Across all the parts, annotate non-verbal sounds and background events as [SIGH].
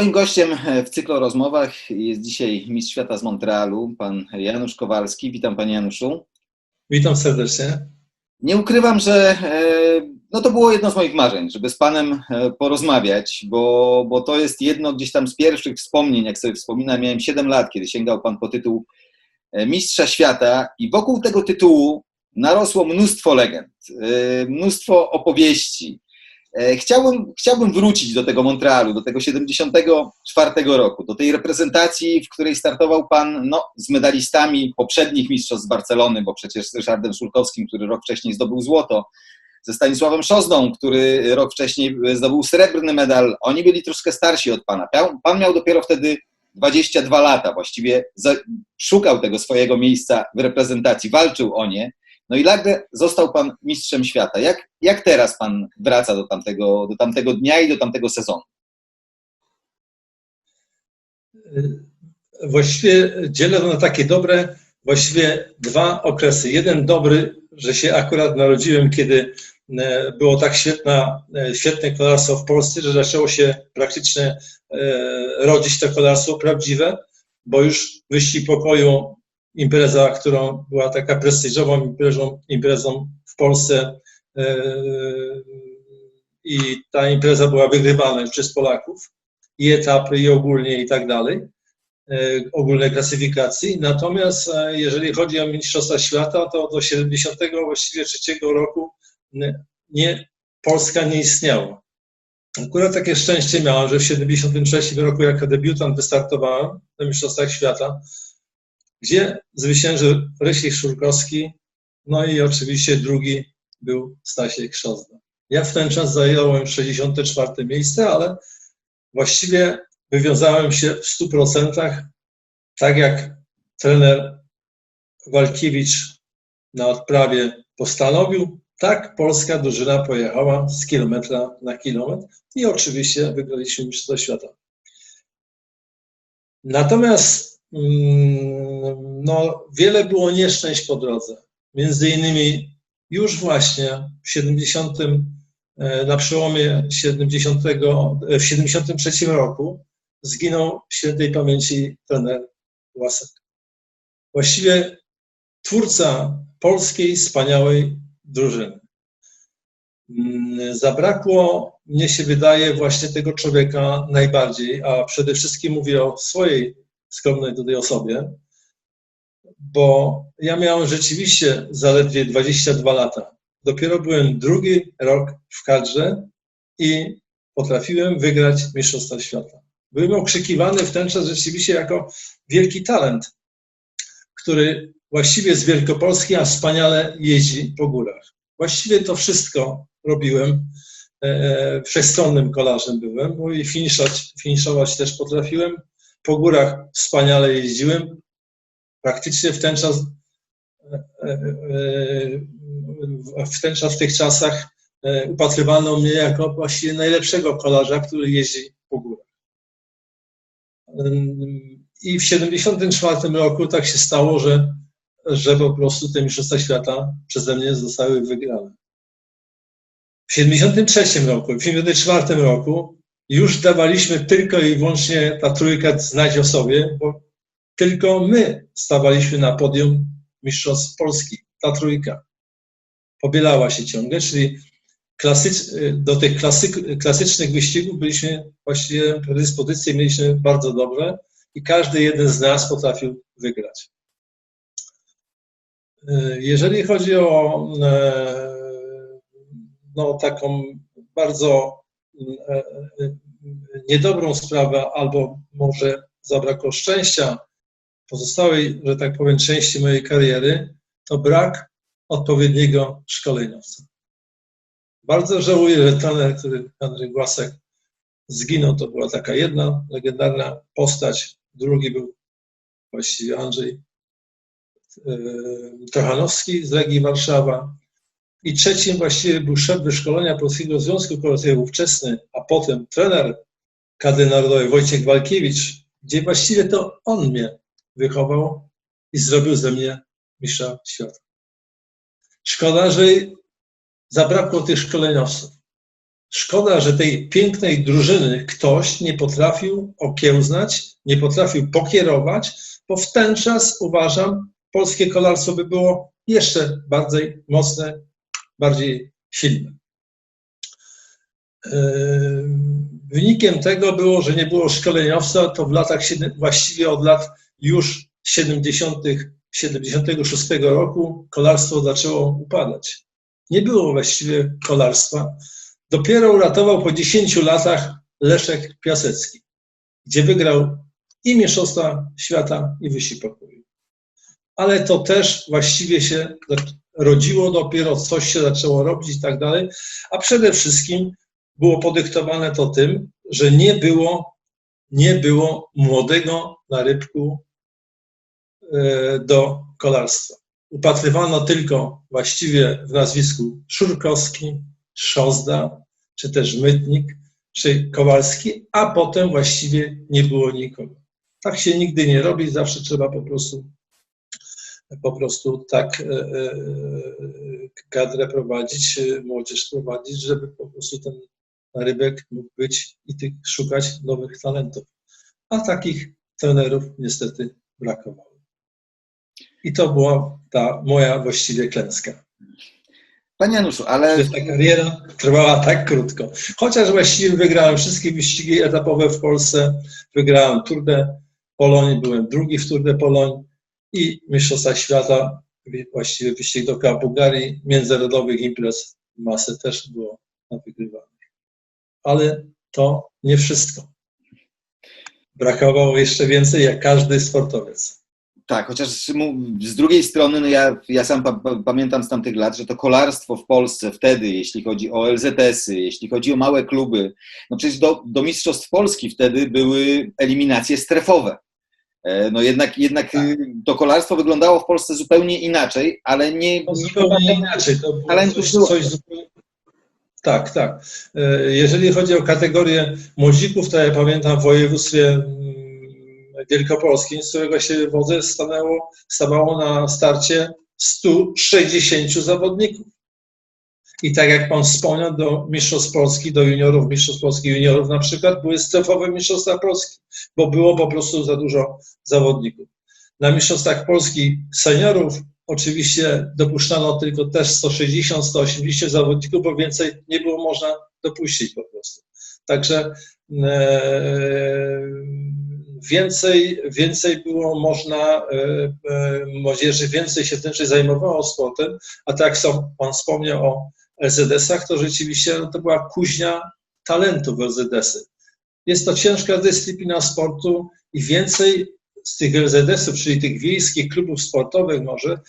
Moim gościem w cyklu rozmowach jest dzisiaj mistrz świata z Montrealu, pan Janusz Kowalski. Witam panie Januszu. Witam serdecznie. Nie ukrywam, że e, no to było jedno z moich marzeń, żeby z panem e, porozmawiać, bo, bo to jest jedno gdzieś tam z pierwszych wspomnień, jak sobie wspominam, miałem 7 lat, kiedy sięgał pan po tytuł e, Mistrza Świata i wokół tego tytułu narosło mnóstwo legend, mnóstwo opowieści. Chciałbym, chciałbym wrócić do tego Montrealu, do tego 74 roku, do tej reprezentacji, w której startował Pan no, z medalistami poprzednich mistrzostw z Barcelony, bo przecież z Ryszardem Szulkowskim, który rok wcześniej zdobył złoto, ze Stanisławem Szozną, który rok wcześniej zdobył srebrny medal. Oni byli troszkę starsi od Pana. Pan miał dopiero wtedy 22 lata, właściwie szukał tego swojego miejsca w reprezentacji, walczył o nie. No i nagle został Pan mistrzem świata. Jak, jak teraz Pan wraca do tamtego, do tamtego dnia i do tamtego sezonu? Właściwie dzielę to na takie dobre, właściwie dwa okresy. Jeden dobry, że się akurat narodziłem, kiedy e, było tak świetna, e, świetne kolarstwo w Polsce, że zaczęło się praktycznie e, rodzić to kolarstwo prawdziwe, bo już wyścig pokoju impreza, którą była taka prestiżową imprezą, imprezą w Polsce e, i ta impreza była wygrywana przez Polaków i etapy, i ogólnie, i tak dalej, e, ogólnej klasyfikacji. Natomiast e, jeżeli chodzi o Mistrzostwa Świata, to do 70 właściwie trzeciego roku nie, Polska nie istniała. Akurat takie szczęście miałam, że w 73 roku jako debiutant wystartowałem na Mistrzostwach Świata gdzie zwyciężył Rysiek Szurkowski, no i oczywiście drugi był Stasiek Szozda. Ja w ten czas zająłem 64 miejsce, ale właściwie wywiązałem się w 100%, tak jak trener Walkiewicz na odprawie postanowił, tak polska drużyna pojechała z kilometra na kilometr i oczywiście wygraliśmy Mistrzostwo Świata. Natomiast no, wiele było nieszczęść po drodze. Między innymi już właśnie w 70, e, na przełomie 70, e, w 73 roku zginął w świętej pamięci trener Łasek. Właściwie twórca polskiej wspaniałej drużyny. Mm, zabrakło, mnie się wydaje, właśnie tego człowieka najbardziej, a przede wszystkim mówię o swojej skromnej tutaj osobie, bo ja miałem rzeczywiście zaledwie 22 lata. Dopiero byłem drugi rok w kadrze i potrafiłem wygrać Mistrzostwa Świata. Byłem okrzykiwany w ten czas rzeczywiście jako wielki talent, który właściwie z Wielkopolski, a wspaniale jeździ po górach. Właściwie to wszystko robiłem. E, wszechstronnym kolarzem byłem, bo i finiszować, finiszować też potrafiłem po górach wspaniale jeździłem. Praktycznie w ten czas, e, e, e, w ten czas, w tych czasach upatrywano mnie jako właściwie najlepszego kolarza, który jeździ po górach. I w 1974 roku tak się stało, że, że po prostu te Mistrzostwa Świata przeze mnie zostały wygrane. W 1973 roku, w 1974 roku już dawaliśmy tylko i wyłącznie ta trójka znać o sobie, bo tylko my stawaliśmy na podium Mistrzostw Polski, ta trójka. Pobielała się ciągle, czyli klasycz, do tych klasyk, klasycznych wyścigów byliśmy właściwie predyspozycje mieliśmy bardzo dobre i każdy jeden z nas potrafił wygrać. Jeżeli chodzi o e, no, taką bardzo niedobrą sprawę, albo może zabrakło szczęścia pozostałej, że tak powiem, części mojej kariery, to brak odpowiedniego szkoleniowca. Bardzo żałuję, że trener, który Andrzej Głasek zginął, to była taka jedna legendarna postać. Drugi był właściwie Andrzej e, Trochanowski z Legii Warszawa. I trzecim właściwie był szef wyszkolenia Polskiego Związku Kolarskiego ówczesny, a potem trener kadry narodowej Wojciech Walkiewicz, gdzie właściwie to on mnie wychował i zrobił ze mnie mistrza świata. Szkoda, że zabrakło tych szkoleniowców. szkoda, że tej pięknej drużyny ktoś nie potrafił okiełznać, nie potrafił pokierować, bo w ten czas uważam, polskie kolarstwo by było jeszcze bardziej mocne, bardziej silne. Wynikiem tego było, że nie było szkoleniowca, to w latach, właściwie od lat już 70., 76 roku kolarstwo zaczęło upadać. Nie było właściwie kolarstwa. Dopiero uratował po 10 latach Leszek Piasecki, gdzie wygrał i Mistrzostwa Świata, i Wyścig Pokoju. Ale to też właściwie się rodziło dopiero, coś się zaczęło robić i tak dalej, a przede wszystkim było podyktowane to tym, że nie było, nie było młodego na rybku e, do kolarstwa. Upatrywano tylko właściwie w nazwisku Szurkowski, Szozda, czy też Mytnik, czy Kowalski, a potem właściwie nie było nikogo. Tak się nigdy nie robi, zawsze trzeba po prostu po prostu tak e, e, kadrę prowadzić, młodzież prowadzić, żeby po prostu ten rybek mógł być i tych szukać nowych talentów. A takich trenerów niestety brakowało. I to była ta moja właściwie klęska. Panie Januszu, ale... Ta kariera trwała tak krótko. Chociaż właściwie wygrałem wszystkie wyścigi etapowe w Polsce. Wygrałem Tour de byłem drugi w Tour de i Mistrzostwa Świata, właściwie wyścig do Bułgarii, międzynarodowych imprez masę też było na wygrywanie ale to nie wszystko. Brakowało jeszcze więcej, jak każdy sportowiec. Tak, chociaż z drugiej strony, no ja, ja sam pa, pamiętam z tamtych lat, że to kolarstwo w Polsce wtedy, jeśli chodzi o LZS-y, jeśli chodzi o małe kluby, no przecież do, do Mistrzostw Polski wtedy były eliminacje strefowe. E, no jednak, jednak tak. to kolarstwo wyglądało w Polsce zupełnie inaczej, ale nie... No, zupełnie inaczej. To było coś, coś zupełnie tak, tak. E, jeżeli chodzi o kategorię młodzików, to ja pamiętam w województwie mm, wielkopolskim, z którego się wodzę, stanęło, stawało na starcie 160 zawodników. I tak jak Pan wspomniał, do Mistrzostw Polski, do juniorów, Mistrzostw Polski juniorów na przykład, były strefowe Mistrzostwa Polski, bo było po prostu za dużo zawodników. Na Mistrzostwach Polski seniorów Oczywiście dopuszczano tylko też 160-180 zawodników, bo więcej nie było można dopuścić po prostu. Także e, więcej, więcej było można, e, e, młodzieży więcej się tym zajmowało sportem, a tak jak Pan wspomniał o LZS-ach, to rzeczywiście no, to była kuźnia talentów LZS-y. Jest to ciężka dyscyplina sportu i więcej z tych LZS-ów, czyli tych wiejskich klubów sportowych może,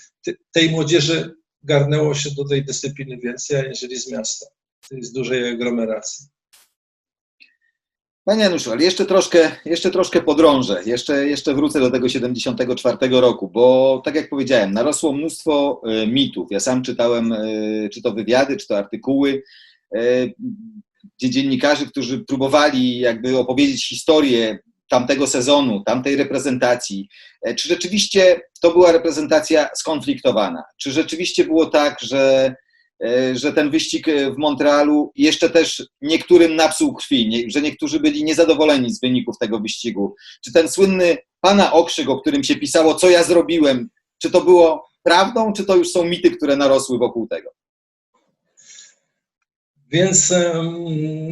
tej młodzieży garnęło się do tej dyscypliny więcej, aniżeli z miasta, z dużej aglomeracji. Panie Januszu, ale jeszcze troszkę, jeszcze troszkę podrążę, jeszcze, jeszcze wrócę do tego 74 roku, bo tak jak powiedziałem, narosło mnóstwo e, mitów. Ja sam czytałem, e, czy to wywiady, czy to artykuły, gdzie dziennikarzy, którzy próbowali jakby opowiedzieć historię tamtego sezonu, tamtej reprezentacji, e, czy rzeczywiście to była reprezentacja skonfliktowana? Czy rzeczywiście było tak, że, że ten wyścig w Montrealu jeszcze też niektórym napsuł krwi, że niektórzy byli niezadowoleni z wyników tego wyścigu? Czy ten słynny pana okrzyk, o którym się pisało, co ja zrobiłem, czy to było prawdą, czy to już są mity, które narosły wokół tego? Więc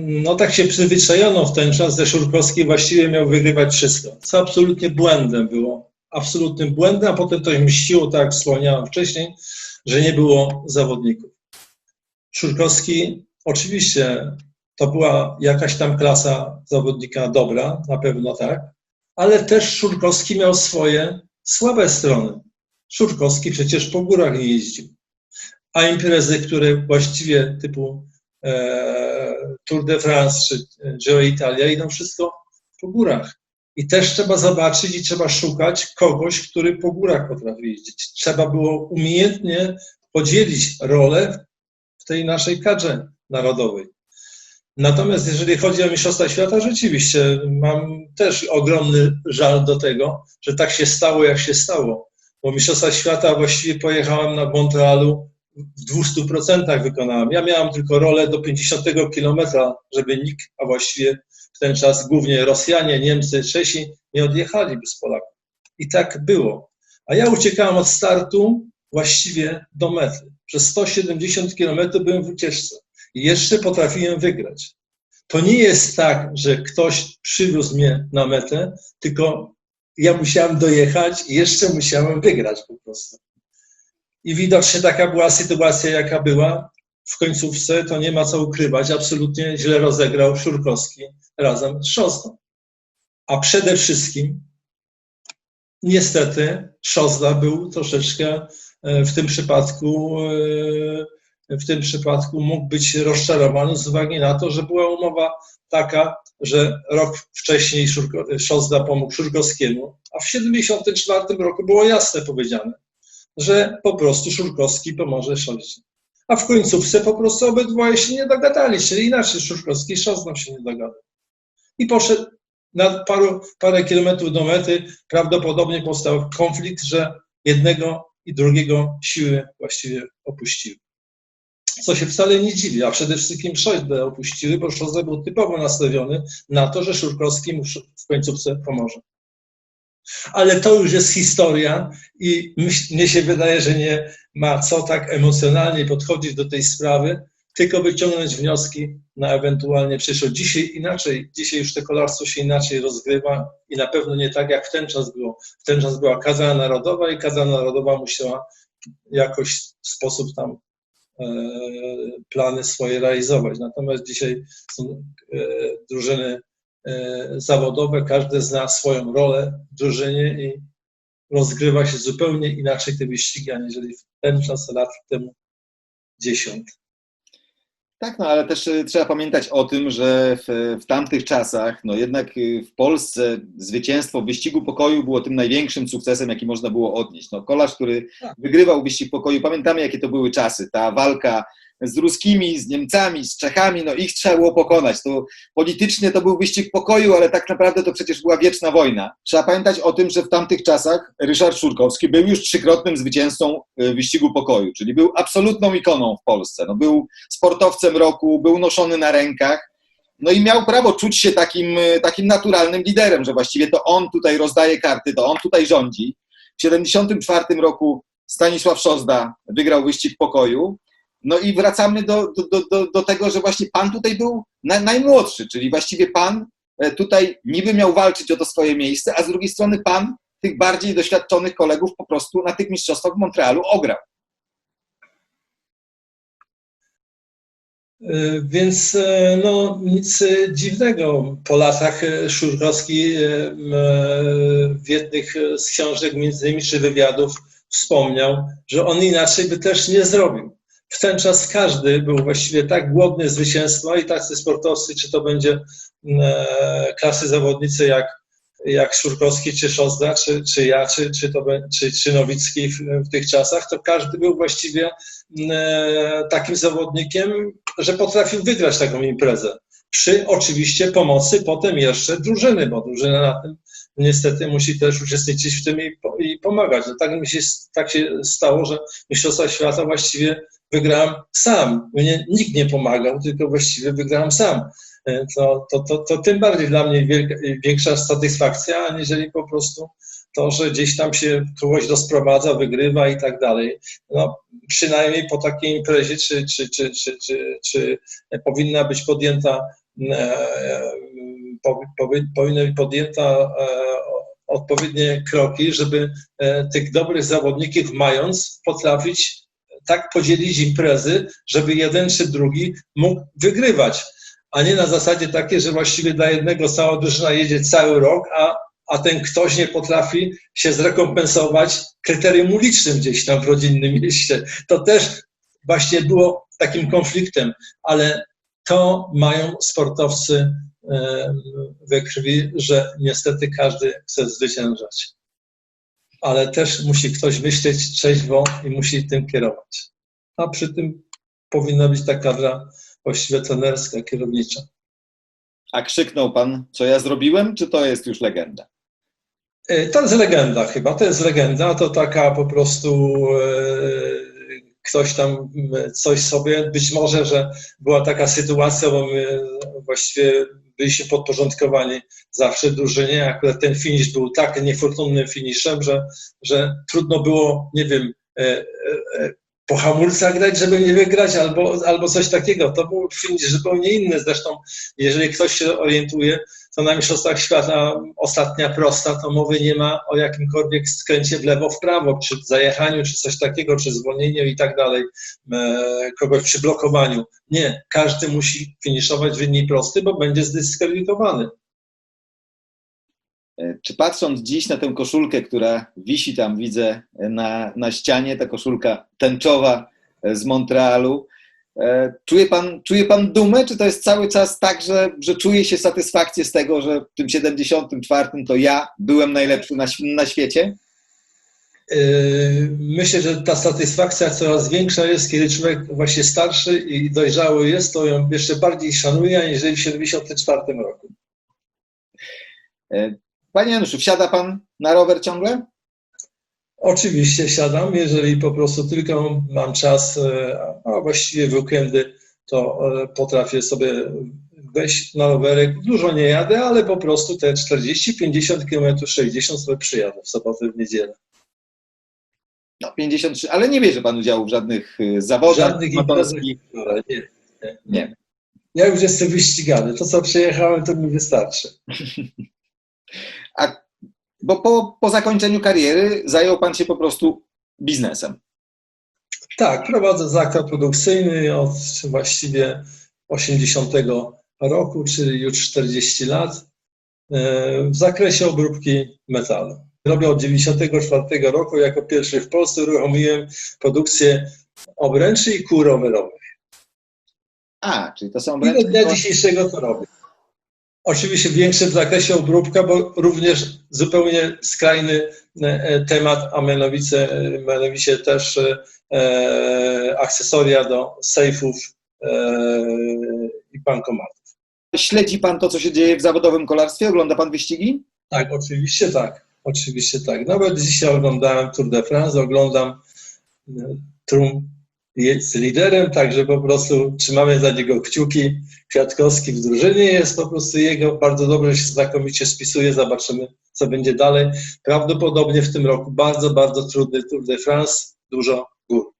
no tak się przyzwyczajono w ten czas, że Szurkowski właściwie miał wygrywać wszystko, co absolutnie błędem było. Absolutnym błędem, a potem to mściło, tak jak wspomniałem wcześniej, że nie było zawodników. Szurkowski, oczywiście to była jakaś tam klasa zawodnika dobra, na pewno tak, ale też Szurkowski miał swoje słabe strony. Szurkowski przecież po górach nie jeździł. A imprezy, które właściwie typu E, Tour de France czy Giro Italia idą wszystko po górach. I też trzeba zobaczyć i trzeba szukać kogoś, który po górach potrafi jeździć. Trzeba było umiejętnie podzielić rolę tej naszej kadrze narodowej. Natomiast jeżeli chodzi o Mistrzostwa Świata, rzeczywiście mam też ogromny żal do tego, że tak się stało, jak się stało. Bo Mistrzostwa Świata właściwie pojechałem na Montrealu w 200% wykonałem. Ja miałem tylko rolę do 50 kilometra, żeby nikt, a właściwie w ten czas głównie Rosjanie, Niemcy, Czesi nie odjechali bez Polaków. I tak było. A ja uciekałem od startu właściwie do mety. Przez 170 kilometrów byłem w ucieczce i jeszcze potrafiłem wygrać. To nie jest tak, że ktoś przywiózł mnie na metę, tylko ja musiałem dojechać i jeszcze musiałem wygrać po prostu. I widocznie taka była sytuacja, jaka była. W końcówce to nie ma co ukrywać. Absolutnie źle rozegrał Szurkowski razem z Szosdą. A przede wszystkim, niestety, Szozda był troszeczkę w tym przypadku, e, w tym przypadku mógł być rozczarowany z uwagi na to, że była umowa taka, że rok wcześniej Szozda pomógł Szurkowskiemu, a w 1974 roku było jasne powiedziane, że po prostu Szurkowski pomoże Szolcie. A w końcówce po prostu obydwoje się nie dogadali, czyli inaczej Szurkowski i Szozdą się nie dogadał. I poszedł na paru, parę kilometrów do mety, prawdopodobnie powstał konflikt, że jednego i drugiego siły właściwie opuściły. Co się wcale nie dziwi, a przede wszystkim Szojdę opuściły, bo Szozda był typowo nastawiony na to, że Szurkowski mu w końcówce pomoże ale to już jest historia i mnie się wydaje, że nie ma co tak emocjonalnie podchodzić do tej sprawy, tylko wyciągnąć wnioski na ewentualnie przyszłość. Dzisiaj inaczej, dzisiaj już to kolarstwo się inaczej rozgrywa i na pewno nie tak jak w ten czas było. W ten czas była kaza narodowa i kaza narodowa musiała jakoś w sposób tam e, plany swoje realizować. Natomiast dzisiaj są e, drużyny E, zawodowe, każdy zna swoją rolę w drużynie i rozgrywa się zupełnie inaczej te wyścigi, aniżeli w ten czas lat temu dziesiąt. Tak, no ale też e, trzeba pamiętać o tym, że w, w, tamtych czasach, no jednak e, w Polsce zwycięstwo w wyścigu pokoju było tym największym sukcesem, jaki można było odnieść. No, kolarz, który tak. wygrywał wyścig pokoju, pamiętamy jakie to były czasy. Ta walka z Ruskimi, z Niemcami, z Czechami, no ich trzeba było pokonać. To politycznie to był wyścig pokoju, ale tak naprawdę to przecież była wieczna wojna. Trzeba pamiętać o tym, że w tamtych czasach Ryszard Szurkowski był już trzykrotnym zwycięzcą y, wyścigu pokoju, czyli był absolutną ikoną w Polsce. No, był sportowcem roku, był noszony na rękach. No i miał prawo czuć się takim, y, takim naturalnym liderem, że właściwie to on tutaj rozdaje karty, to on tutaj rządzi. W 1974 roku Stanisław Szozda wygrał wyścig pokoju, no i wracamy do, do, do, do tego, że właśnie pan tutaj był na, najmłodszy, czyli właściwie pan e, tutaj niby miał walczyć o to swoje miejsce, a z drugiej strony pan tych bardziej doświadczonych kolegów po prostu na tych mistrzostwach w Montrealu ograł. E, więc e, no, nic dziwnego. Po latach Szurkowski w jednych z książek, między innymi czy wywiadów, wspomniał, że on inaczej by też nie zrobił w ten czas każdy był właściwie tak głodny zwycięstwa i tacy sportowcy, czy to będzie e, klasy zawodnicy jak, jak Szurkowski, czy Szozda, czy, czy ja, czy, czy, to, czy, czy Nowicki w, w tych czasach, to każdy był właściwie e, takim zawodnikiem, że potrafił wygrać taką imprezę. Przy oczywiście pomocy potem jeszcze drużyny, bo drużyna na tym niestety musi też uczestniczyć w tym i, i pomagać. No tak, mi się, tak się stało, że Mistrzostwa Świata właściwie wygrałem sam. Mnie nikt nie pomagał, tylko właściwie wygrałem sam. E, to, to, to, to tym bardziej dla mnie wielka, większa satysfakcja, aniżeli po prostu to, że gdzieś tam się kogoś dosprowadza, wygrywa i tak dalej. No, przynajmniej po takiej imprezie, czy, czy, czy, czy, czy, czy powinna być podjęta, e, powinny być podjęta e, odpowiednie kroki, żeby tych dobrych zawodników mając potrafić tak podzielić imprezy, żeby jeden czy drugi mógł wygrywać, a nie na zasadzie takie, że właściwie dla jednego cała drużyna jedzie cały rok, a, a ten ktoś nie potrafi się zrekompensować kryterium ulicznym gdzieś tam w rodzinnym mieście. To też właśnie było takim konfliktem, ale to mają sportowcy we krwi, że niestety każdy chce zwyciężać ale też musi ktoś myśleć trzeźwo i musi tym kierować. A przy tym powinna być ta kadra właściwie trenerska, kierownicza. A krzyknął pan, co ja zrobiłem, czy to jest już legenda? E, to jest legenda chyba, to jest legenda, to taka po prostu e, ktoś tam mm, coś sobie, być może, że była taka sytuacja, bo my właściwie byliśmy podporządkowani zawsze drużynie, akurat ten finish był tak niefortunnym finiszem, że, że trudno było, nie wiem, e, e, po hamulcach grać, żeby nie wygrać, albo, albo coś takiego. To był finish zupełnie inny. Zresztą, jeżeli ktoś się orientuje, to na Mistrzostwach Świata ostatnia prosta, to mowy nie ma o jakimkolwiek skręcie w lewo, w prawo, czy zajechaniu, czy coś takiego, czy zwolnieniu i tak dalej, e, kogoś przy blokowaniu. Nie, każdy musi finiszować w linii prosty, bo będzie zdyskwalifikowany. E, Czy patrząc dziś na tę koszulkę, która wisi tam, widzę na, na ścianie, ta koszulka tęczowa e, z Montrealu, e, czuje pan, czuje pan dumę, czy to jest cały czas tak, że, że czuje się satysfakcję z tego, że w tym 74 to ja byłem najlepszy na, na świecie? Yy, Myślę, że ta satysfakcja coraz większa jest, kiedy człowiek właśnie starszy i dojrzały jest, to ją jeszcze bardziej szanuje, aniżeli w 74 roku. E, Panie Januszu, wsiada pan na rower ciągle? Oczywiście siadam, jeżeli po prostu tylko mam czas, e, a właściwie w weekendy, to e, potrafię sobie wejść na rowerek. Dużo nie jadę, ale po prostu te 40, 50 km, 60 sobie przyjadę w sobotę, w niedzielę. No, 53, ale nie bierze pan udziału w żadnych y, zawodach Żadnych amatorskich. Nie, nie. Nie. Ja już jestem wyścigany. To, co przejechałem, to mi wystarczy. [LAUGHS] A, bo po, po zakończeniu kariery zajął pan się po prostu biznesem. Tak, prowadzę zakład produkcyjny od właściwie 80 roku, czyli już 40 lat, e, w zakresie obróbki metalu. Robię od 94 roku, jako pierwszy w Polsce uruchomiłem produkcję obręczy i kół rowerowych. A, czyli to są I do dnia dzisiejszego to robię. Oczywiście w zakresie obróbka, bo również zupełnie skrajny e, temat, a mianowicie, mianowicie też e, e, akcesoria do sejfów e, i bankomatów. Śledzi pan to, co się dzieje w zawodowym kolarstwie? Ogląda pan wyścigi? Tak, oczywiście tak. Oczywiście tak. Nawet dzisiaj oglądałem Tour de France, oglądam e, Trum jest liderem, także po prostu trzymamy za niego kciuki. Kwiatkowski w drużynie jest po prostu jego, bardzo dobrze się znakomicie spisuje, zobaczymy co będzie dalej. Prawdopodobnie w tym roku bardzo, bardzo trudny Tour de France, dużo gór.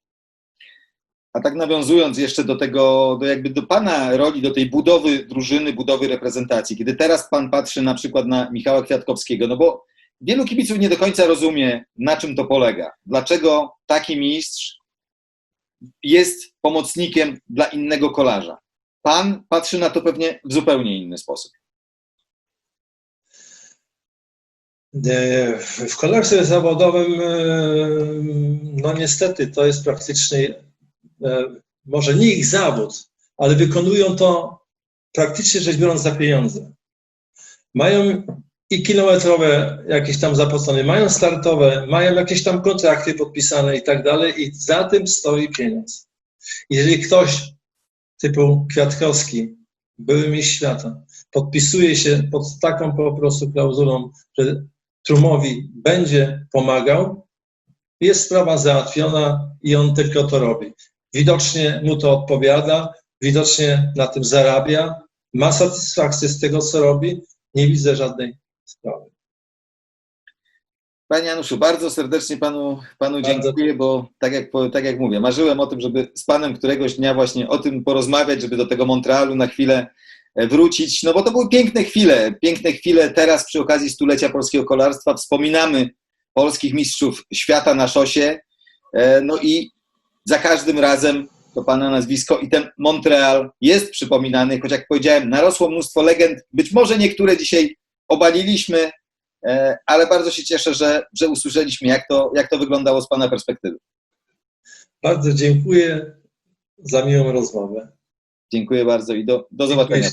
A tak nawiązując jeszcze do tego, do jakby do pana roli, do tej budowy drużyny, budowy reprezentacji, kiedy teraz pan patrzy na przykład na Michała Kwiatkowskiego, no bo wielu kibiców nie do końca rozumie, na czym to polega. Dlaczego taki mistrz jest pomocnikiem dla innego kolarza? Pan patrzy na to pewnie w zupełnie inny sposób. E, W kolarstwie zawodowym, e, no niestety, to jest praktycznie e, może nie ich zawód, ale wykonują to praktycznie rzecz biorąc za pieniądze. Mają i kilometrowe jakieś tam zapłacone, mają startowe, mają jakieś tam kontrakty podpisane i tak dalej i za tym stoi pieniądz. Jeżeli ktoś typu Kwiatkowski, były mistrz świata, podpisuje się pod taką po prostu klauzulą, że Trumowi będzie pomagał, jest sprawa załatwiona i on tylko to robi. Widocznie mu to odpowiada, widocznie na tym zarabia, ma satysfakcję z tego, co robi, nie widzę żadnej sprawy. Panie Januszu, bardzo serdecznie panu, panu Bardzo. dziękuję, bo tak jak, tak jak mówię, marzyłem o tym, żeby z panem któregoś dnia właśnie o tym porozmawiać, żeby do tego Montrealu na chwilę e, wrócić, no bo to były piękne chwile, piękne chwile teraz przy okazji stulecia polskiego kolarstwa. Wspominamy polskich mistrzów świata na szosie, e, no i za każdym razem to pana nazwisko i ten Montreal jest przypominany, choć jak powiedziałem, narosło mnóstwo legend, być może niektóre dzisiaj obaliliśmy, E, ale bardzo się cieszę, że, że usłyszeliśmy, jak to, jak to wyglądało z Pana perspektywy. Bardzo dziękuję za miłą rozmowę. Dziękuję bardzo i do, do zobaczenia.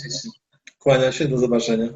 Kłaniam się, do zobaczenia.